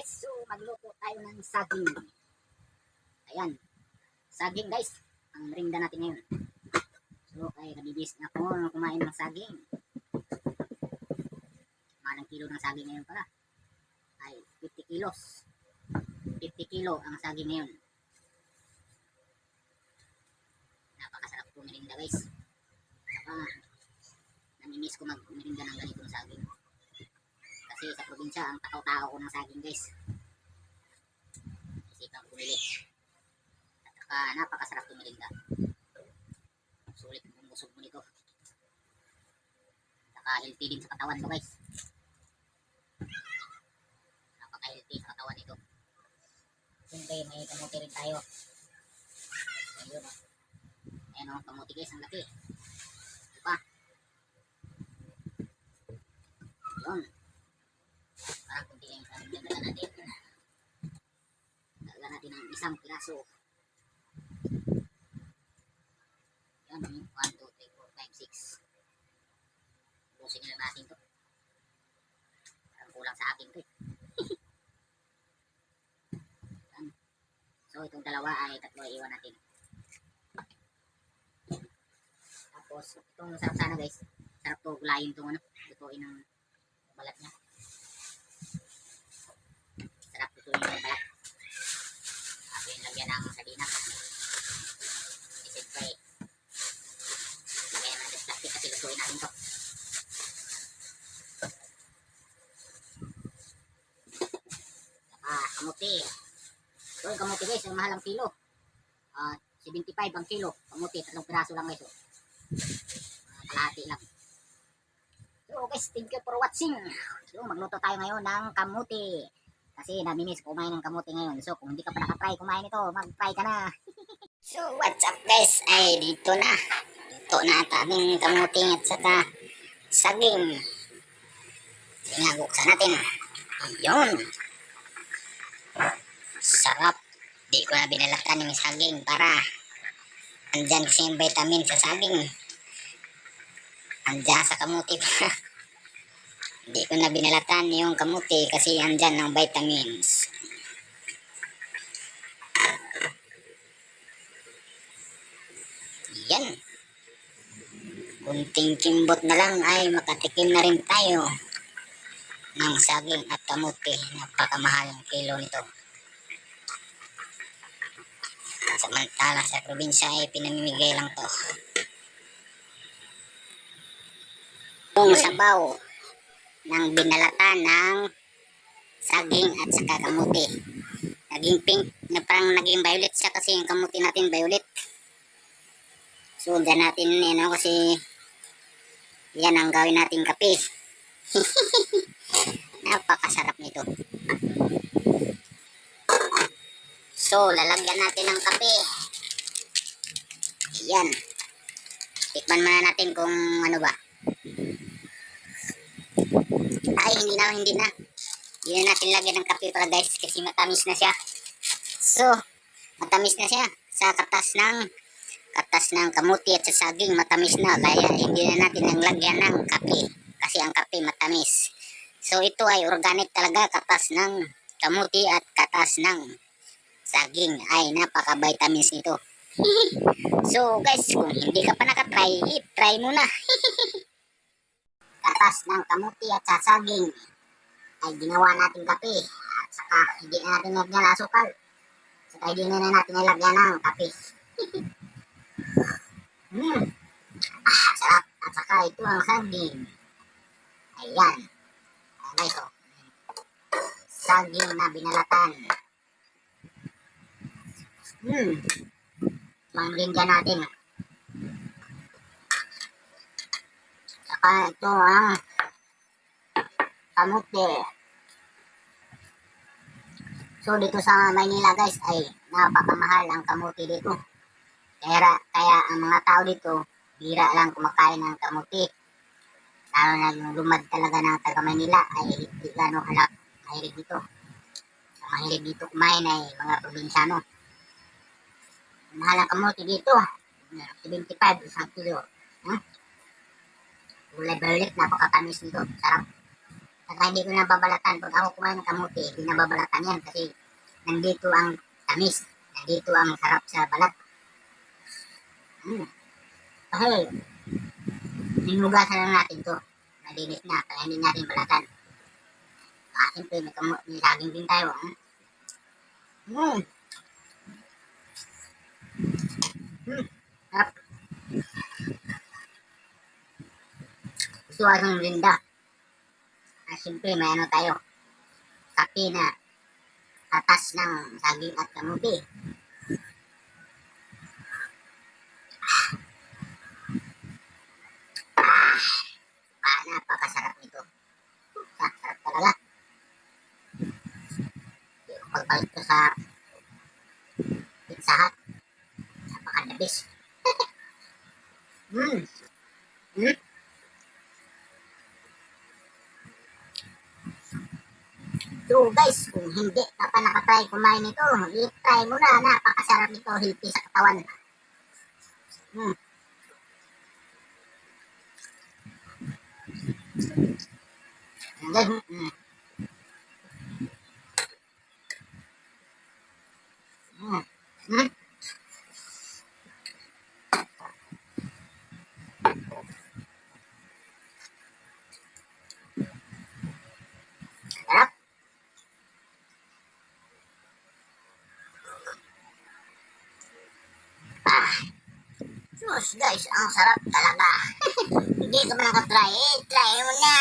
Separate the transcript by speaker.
Speaker 1: so magluto tayo ng saging. Ayan. Saging guys. Ang merinda natin ngayon. So, ay nabibis na ako kumain ng saging. Malang kilo ng saging ngayon pala. Ay, 50 kilos. 50 kilo ang saging ngayon. Napakasarap po merinda guys. Saka, namimiss ko mag-merinda ng ganitong saging. Kasi sa probinsya, ang takaw-takaw ko ng saging guys. Isipan ko bumili. At saka napakasarap tumilinda. Sulit ang busog mo nito. Saka healthy din sa katawan mo guys. Napaka-healthy sa katawan nito. Siyempre, may kamuti rin tayo. Ayun o. Ayan o, kamuti guys, ang laki. Diba? Yun. Parang kunti lang yung kanin dala natin. Dala natin ng isang piraso. Yan, 1, 2, 3, 4, 5, 6. Busin nila natin to. Parang kulang sa akin to eh. So, itong dalawa ay tatlo iwan natin. Tapos, itong sarap sana guys. Sarap to gulayin itong ano. Lutuin ng balat niya. Sarap lutuin ng balat. Tapos yung lagyan ng sardinas. E siyempre, lagyan natin sa plastic kasi lutuin natin to. Ah, kamuti. Yung kamuti guys, ang mahal ang kilo. Ah, 75 ang kilo. Kamuti, tatlong piraso lang guys. Oh. Ah, kalahati lang. So guys, thank you for watching. So magluto tayo ngayon ng kamuti. Kasi namimiss ko kumain ng kamuti ngayon. So kung hindi ka pa nakatry kumain ito, mag-try ka na. so what's up guys? Ay dito na. Dito na at aming kamuti at saka saging. Sinaguksan natin. Ayun. Sarap. Di ko na binalatan yung saging para andyan kasi yung vitamin sa saging. Andyan sa kamuti. Hindi ko na binalatan yung kamuti kasi andyan ng vitamins. Yan. Kunting kimbot na lang ay makatikim na rin tayo ng saging at kamuti. Napakamahal ang kilo nito. Samantala sa probinsya ay pinamimigay lang to. Yung sabaw ng binalatan ng saging at saka kamuti. Naging pink, na parang naging violet siya kasi yung kamuti natin violet. So, dyan natin, you know, kasi yan ang gawin nating kape. Napakasarap nito. So, lalagyan natin ng kape. Yan. Tikman muna natin kung ano ba. Ay, hindi na, hindi na. Hindi na natin lagyan ng kape pala guys kasi matamis na siya. So, matamis na siya sa katas ng katas ng kamuti at sa saging matamis na kaya hindi na natin ang lagyan ng kape kasi ang kape matamis. So, ito ay organic talaga katas ng kamuti at katas ng saging ay napaka-vitamins nito. so, guys, kung hindi ka pa nakatry, try mo na. katas ng kamuti at sasaging ay ginawa natin kape at saka hindi na natin nilagyan ng asukal saka hindi na natin nilagyan ng kape hmm. ah, sarap at saka ito ang saging ayan. Saging na binalatan hmm pangringgan natin saka ito ang kamuti. So dito sa Maynila guys ay napakamahal ang kamuti dito. Kaya, kaya ang mga tao dito bira lang kumakain ng kamuti. Lalo na yung lumad talaga ng taga Maynila ay hindi gano'ng halak mahilig dito. Ang mahilig dito kumain ay mga probinsyano. Mahal ang kamuti dito. 75 isang kilo. Hmm? Kulay violet, napakatamis nito. Sarap. Saka hindi ko nababalatan. Pag ako kumain ng kamuti, hindi nababalatan yan kasi nandito ang tamis. Nandito ang sarap sa balat. Mm. Kasi, hinugasan lang natin to. Malinis na, kaya hindi natin balatan. Siyempre, may, kamu- may saging din tayo. ah. Mm. Mm. Sarap. Gusto ko ng linda. Ah, siyempre, may ano tayo. Kape na tatas ng saging at kamuti. Ah, ah, napakasarap nito. Ah, sarap talaga. Hindi ko sa pizza hut. Napakadabis. mm. Mm. So guys, kung hindi ka pa nakatry kumain nito, i-try mo na. Napakasarap nito, healthy sa katawan. Mm. Guys. Mm. Mm. Sarap. Ah. Sus, guys, ang sarap talaga. Hindi ka pa nakatry, eh, try mo na.